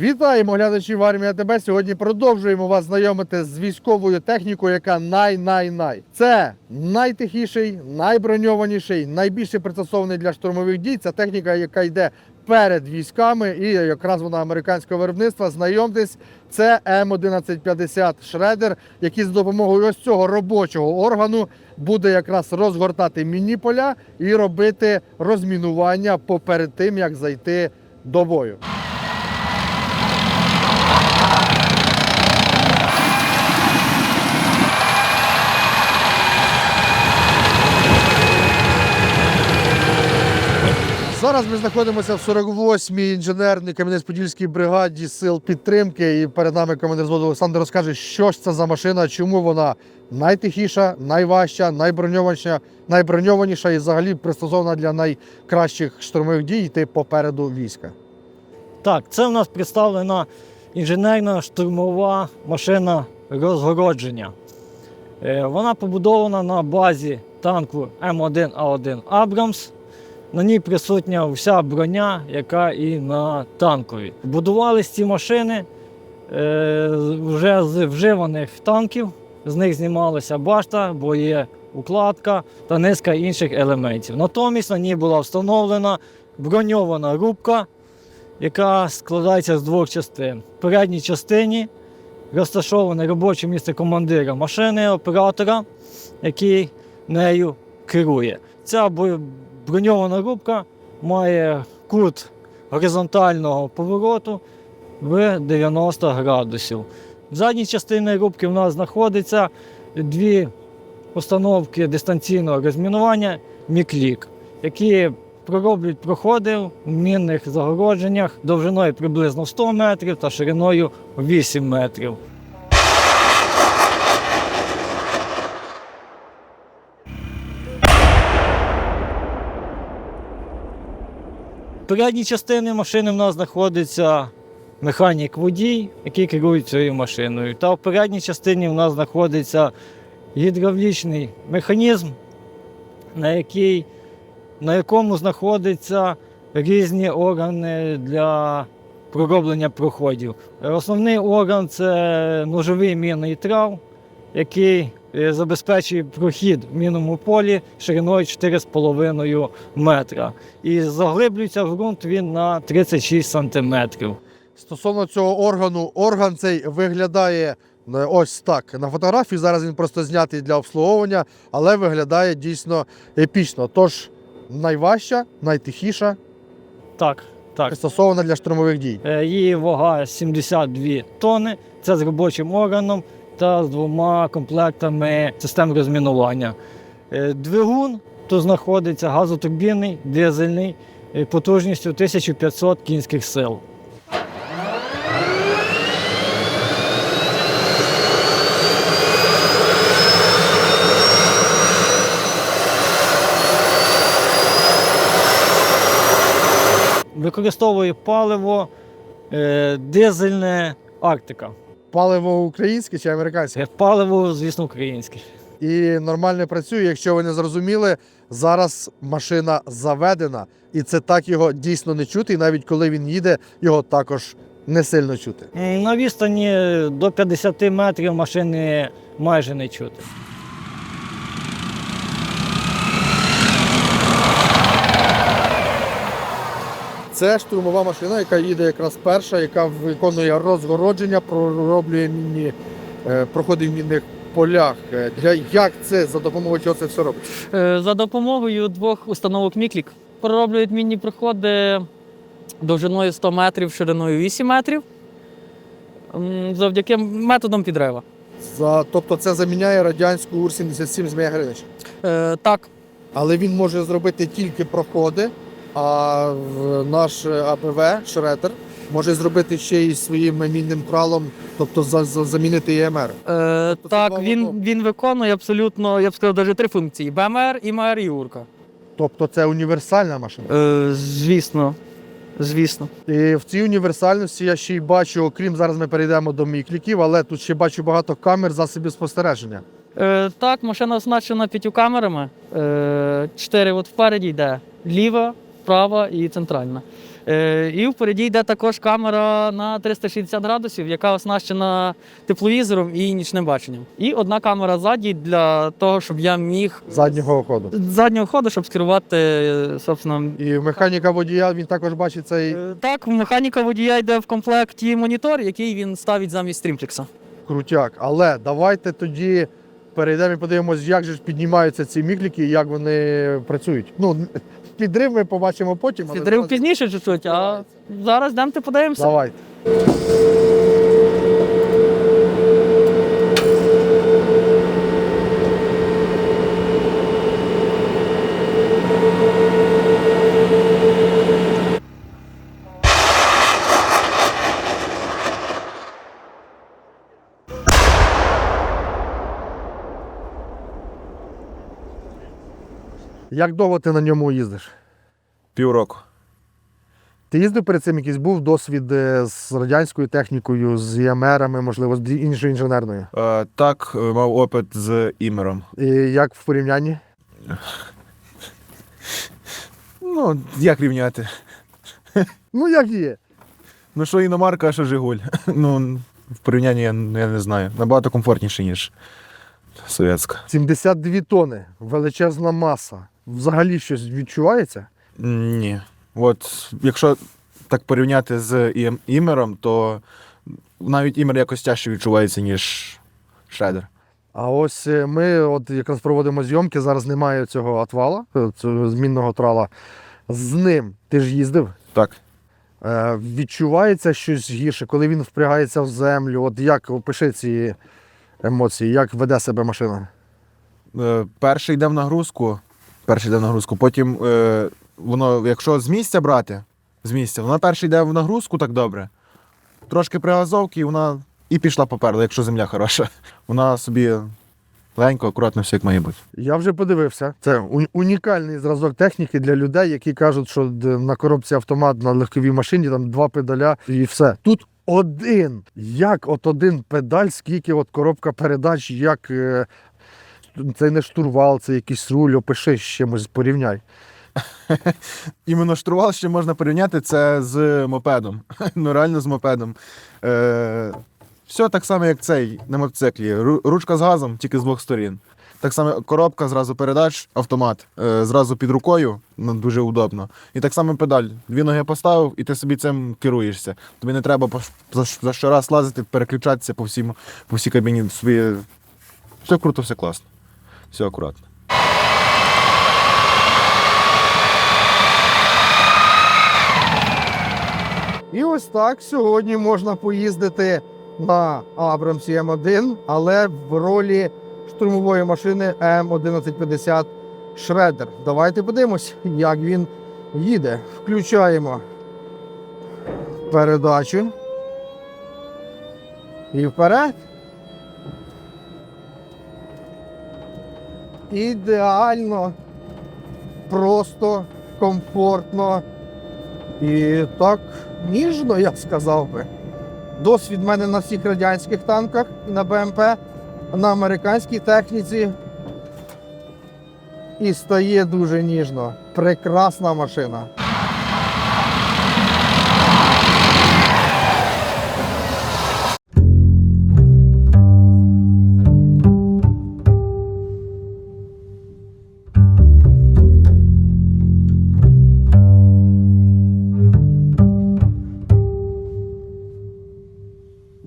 Вітаємо глядачів армії АТБ. Сьогодні продовжуємо вас знайомити з військовою технікою, яка най-най-най. Це найтихіший, найброньованіший, найбільше пристосований для штурмових дій. Це техніка, яка йде перед військами, і якраз вона американського виробництва. Знайомтесь, це М1150 Шредер, який з допомогою ось цього робочого органу буде якраз розгортати міні-поля і робити розмінування поперед тим, як зайти до бою. Зараз ми знаходимося в 48-й інженерній Кам'янець-Подільській бригаді сил підтримки. І перед нами командир зводу Олександр розкаже, що ж це за машина, чому вона найтихіша, найважча, найброньованіша, найброньованіша і взагалі пристосована для найкращих штурмових дій йти попереду війська. Так, це в нас представлена інженерна штурмова машина розгородження. Е, Вона побудована на базі танку М1А1 Абрамс. На ній присутня вся броня, яка і на танкові. Будувались ці машини е, вже з вживаних танків. З них знімалася башта, боєукладка та низка інших елементів. Натомість на ній була встановлена броньована рубка, яка складається з двох частин. В передній частині розташоване робоче місце командира машини, оператора, який нею керує. Ця броньована рубка має кут горизонтального повороту в 90 градусів. В задній частині рубки в нас знаходиться дві установки дистанційного розмінування Міклік, які пророблюють проходи в мінних загородженнях довжиною приблизно 100 метрів та шириною 8 метрів. Передній частині машини в нас знаходиться механік водій, який керує цією машиною. Та в передній частині в нас знаходиться гідравлічний механізм, на, який, на якому знаходяться різні органи для пророблення проходів. Основний орган це ножовий мінний трав, який е, забезпечує прохід в мінному полі шириною 4,5 метра. І заглиблюється в ґрунт він на 36 сантиметрів. Стосовно цього органу, орган цей виглядає е, ось так. На фотографії зараз він просто знятий для обслуговування, але виглядає дійсно епічно. Тож найважча, найтихіша, Так, так. пристосована для штурмових дій. Е, Її вага 72 тонни. Це з робочим органом та з двома комплектами систем розмінування. Е, Двигун тут знаходиться газотурбінний, дизельний, е, потужністю 1500 кінських сил. Використовує паливо е, дизельне Арктика. Паливо українське чи американське? Паливо, звісно, українське. І нормально працює. Якщо ви не зрозуміли, зараз машина заведена, і це так його дійсно не чути. І навіть коли він їде, його також не сильно чути. На відстані до 50 метрів машини майже не чути. Це штурмова машина, яка їде якраз перша, яка виконує розгородження, пророблює мінні е, проходи в мінних полях. Е, Для як це за допомогою чого це все робить? Е, За допомогою двох установок Міклік пророблюють мінні проходи довжиною 100 метрів, шириною 8 метрів. Завдяки методам підрива. За, тобто це заміняє радянську УР-77 Змія Гринич. Е, так, Але він може зробити тільки проходи, а наш АПВ Шредер може зробити ще й своїм мінним кралом, тобто за, за, замінити ЄМР. е, це так він, він виконує абсолютно, я б сказав, навіть три функції: БМР, ІМР і УРКа. Тобто це універсальна машина. Е, звісно. Звісно. І в цій універсальності я ще й бачу, окрім зараз ми перейдемо до мікліків, але тут ще бачу багато камер засобів спостереження. Е, так, машина оснащена п'ятью камерами. Е, чотири от впереді йде ліва, права і центральна. Е, І впереді йде також камера на 360 градусів, яка оснащена тепловізором і нічним баченням. І одна камера ззаді для того, щоб я міг Заднього ходу. заднього ходу, щоб скерувати, собственно. І механіка водія він також бачить цей Е, Так, механіка водія йде в комплекті монітор, який він ставить замість стрімплекса. крутяк. Але давайте тоді перейдемо і подивимось, як же піднімаються ці мікліки і як вони працюють. Ну, підрив ми побачимо потім. але Підрив зараз- пізніше чуть-чуть, а зараз йдемо подивимося. Давайте. Як довго ти на ньому їздиш? Півроку. Ти їздив перед цим якийсь був досвід е, з радянською технікою, з ЄМРами, можливо, з іншою інженерною. Е, так, е, мав опит з імером. І як в порівнянні? Ну, як рівняти? Ну, як є. Ну, що іномарка, а що Жигуль. Ну, в порівнянні я, я не знаю. Набагато комфортніше, ніж совєтська. 72 тони, величезна маса. Взагалі щось відчувається? Ні. От, якщо так порівняти з імером, то навіть імер якось тяжче відчувається, ніж шредер. А ось е, ми от якраз проводимо зйомки, зараз немає цього отвала, е, цього змінного трала. З ним ти ж їздив. Так. Е, відчувається щось гірше, коли він впрягається в землю. От як опиши ці емоції, як веде себе машина? Е, перший йде в нагрузку, перший йде в нагрузку, потім е, воно, якщо з місця брати, з місця, воно перший йде в нагрузку так добре. Трошки пригазовки, і вона і пішла попереду, якщо земля хороша. Вона собі легенько, акуратно все як має бути. Я вже подивився. Це унікальний зразок техніки для людей, які кажуть, що на коробці автомат на легковій машині там два педаля і все. Тут один. Як от один педаль, скільки от коробка передач, як е, це не штурвал, це якийсь руль, опиши з чимось, порівняй. Іменно штурвал ще можна порівняти це з мопедом. ну реально з мопедом. Е, все так само, як цей на мотоциклі. Ручка з газом, тільки з двох сторін. Так само коробка, зразу передач, автомат, е, зразу під рукою, ну, дуже удобно. І так само педаль. Дві ноги поставив, і ти собі цим керуєшся. Тобі не треба за, за щораз лазити, переключатися по, всім, по всій кабіні. Собі... Все круто, все класно. Все акуратно. І ось так сьогодні можна поїздити на Абрамсі М1, але в ролі штурмової машини М1150 Шредер. Давайте подивимось, як він їде. Включаємо передачу. І вперед. Ідеально, просто, комфортно. І так ніжно, я б сказав би. Досвід в мене на всіх радянських танках і на БМП, на американській техніці. І стає дуже ніжно. Прекрасна машина.